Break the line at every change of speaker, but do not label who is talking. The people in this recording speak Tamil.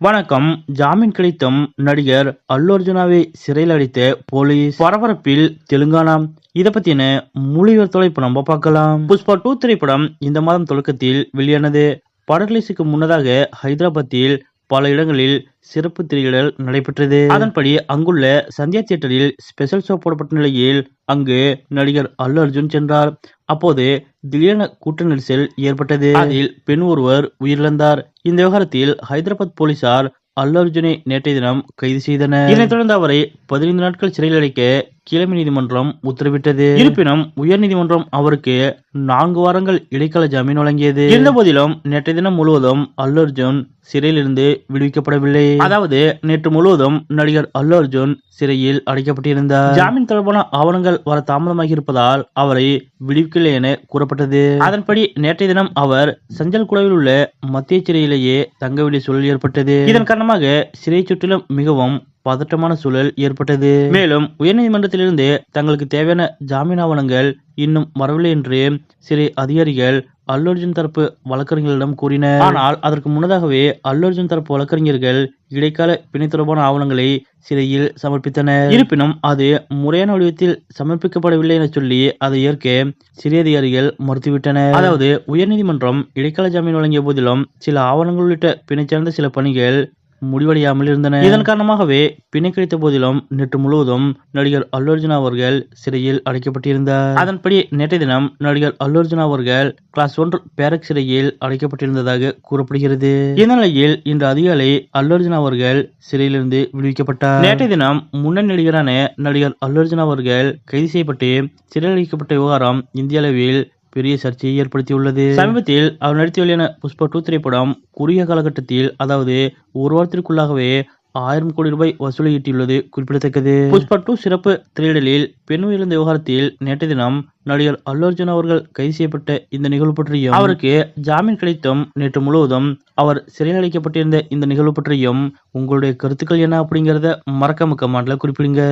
வணக்கம். ஜாமீன் கிடைத்தும் நடிகர் அல்லு அர்ஜுனாவை சிறையில் அடைத்த போலீஸ் பரபரப்பில் தெலுங்கானா இத பத்தின முழுவர் விவரத்தோட இப்ப நம்ம பார்க்கலாம். புஷ்பா டூ திரைப்படம் இந்த மாதம் தொடக்கத்தில் வெளியானது. படரிலீஸுக்கு முன்னதாக ஹைதராபாத்தில் பல இடங்களில் சிறப்பு திரையிடல் நடைபெற்றது. அதன்படி அங்குள்ள சந்தியா தியேட்டரில் ஸ்பெஷல் ஷோ போடப்பட்ட நிலையில் அங்கு நடிகர் அல்லு அர்ஜுன் சென்றார். அப்போது திடீரென கூட்ட நெரிசல் ஏற்பட்டது. அதில் பெண் ஒருவர் உயிரிழந்தார். இந்த விவகாரத்தில் ஹைதராபாத் போலீசார் அல்லு அர்ஜுனை நேற்றைய தினம் கைது செய்தனர். இதனைத் தொடர்ந்து அவரை பதினைந்து நாட்கள் சிறையில் அடைக்க கிழமை நீதிமன்றம் உத்தரவிட்டது. இருப்பினும் உயர்நீதிமன்றம் அவருக்கு நான்கு வாரங்கள் இடைக்கால ஜாமீன் வழங்கியது. இருந்த போதிலும் நேற்றைய தினம் முழுவதும் அல்லு அர்ஜுன் சிறையிலிருந்து விடுவிக்கப்படவில்லை. அதாவது நேற்று முழுவதும் நடிகர் அல்லு அர்ஜுன் சிறையில் அடைக்கப்பட்டிருந்தார். ஜாமீன் தொடர்பான ஆவணங்கள் வர தாமதமாகி இருப்பதால் அவரை விடுவிக்கவில்லை என கூறப்பட்டது. அதன்படி நேற்றைய தினம் அவர் சஞ்சல் குழாவில் உள்ள மத்திய சிறையிலேயே தங்க வேண்டிய சூழல் ஏற்பட்டது. இதன் காரணமாக சிறை சுற்றிலும் மிகவும் பதட்டமான சூழல் ஏற்பட்டது. மேலும் உயர்நீதிமன்றத்திலிருந்து தங்களுக்கு தேவையான ஜாமீன் ஆவணங்கள் இன்னும் வரவில்லை என்று சிறை அதிகாரிகள் அல்லு அர்ஜுன் தரப்பு வழக்கறிஞர்களிடம் கூறினர். ஆனால் அதற்கு முன்னதாகவே அல்லு அர்ஜுன் தரப்பு வழக்கறிஞர்கள் இடைக்கால பிணை தொடர்பான ஆவணங்களை சிறையில் சமர்ப்பித்தனர். இருப்பினும் அது முறையான வடிவத்தில் சமர்ப்பிக்கப்படவில்லை என சொல்லி அதை ஏற்க சிறை அதிகாரிகள் மறுத்துவிட்டனர். அதாவது உயர்நீதிமன்றம் இடைக்கால ஜாமீன் வழங்கிய போதிலும் சில ஆவணங்கள் உள்ளிட்ட பிணை சார்ந்த சில பணிகள் முடிவடையாமல் இருந்தன. இதன் காரணமாகவே பிணை கிடைத்த போதிலும் நேற்று முழுவதும் நடிகர் அல்லு அர்ஜுனா அவர்கள் சிறையில் அடைக்கப்பட்டிருந்தார். அதன்படி நேற்றைய தினம் நடிகர் அல்லு அர்ஜுனா அவர்கள் கிளாஸ் ஒன்று பேரக் சிறையில் அடைக்கப்பட்டிருந்ததாக கூறப்படுகிறது. இந்த நிலையில் இன்று அதிகாலை அல்லு அர்ஜுனா அவர்கள் சிறையிலிருந்து விடுவிக்கப்பட்டார். நேற்றைய தினம் முன்னணி நடிகரான நடிகர் அல்லு அர்ஜுனா அவர்கள் கைது செய்யப்பட்டு சிறையில் அடைக்கப்பட்ட விவகாரம் இந்திய அளவில் பெரிய சர்ச்சையை ஏற்படுத்தியுள்ளது. சமீபத்தில் அவர் நடித்து வெளியான புஷ்பா டூ திரைப்படம் குறுகிய காலகட்டத்தில் அதாவது ஒரு வாரத்திற்குள்ளாகவே ஆயிரம் கோடி ரூபாய் வசூலை ஈட்டியுள்ளது குறிப்பிடத்தக்கது. புஷ்பா டூ சிறப்பு திரையிடலில் பெண் உயிரிழந்த விவகாரத்தில் நேற்று தினம் நடிகர் அல்லு அர்ஜுன் அவர்கள் கைது செய்யப்பட்ட இந்த நிகழ்வு பற்றியும் அவருக்கு ஜாமீன் கிடைத்தும் நேற்று முழுவதும் அவர் சிறையில் அடைக்கப்பட்டிருந்த இந்த நிகழ்வு பற்றியும் உங்களுடைய கருத்துக்கள் என்ன அப்படிங்கறத மக்க மாட்டில் குறிப்பிடுங்க.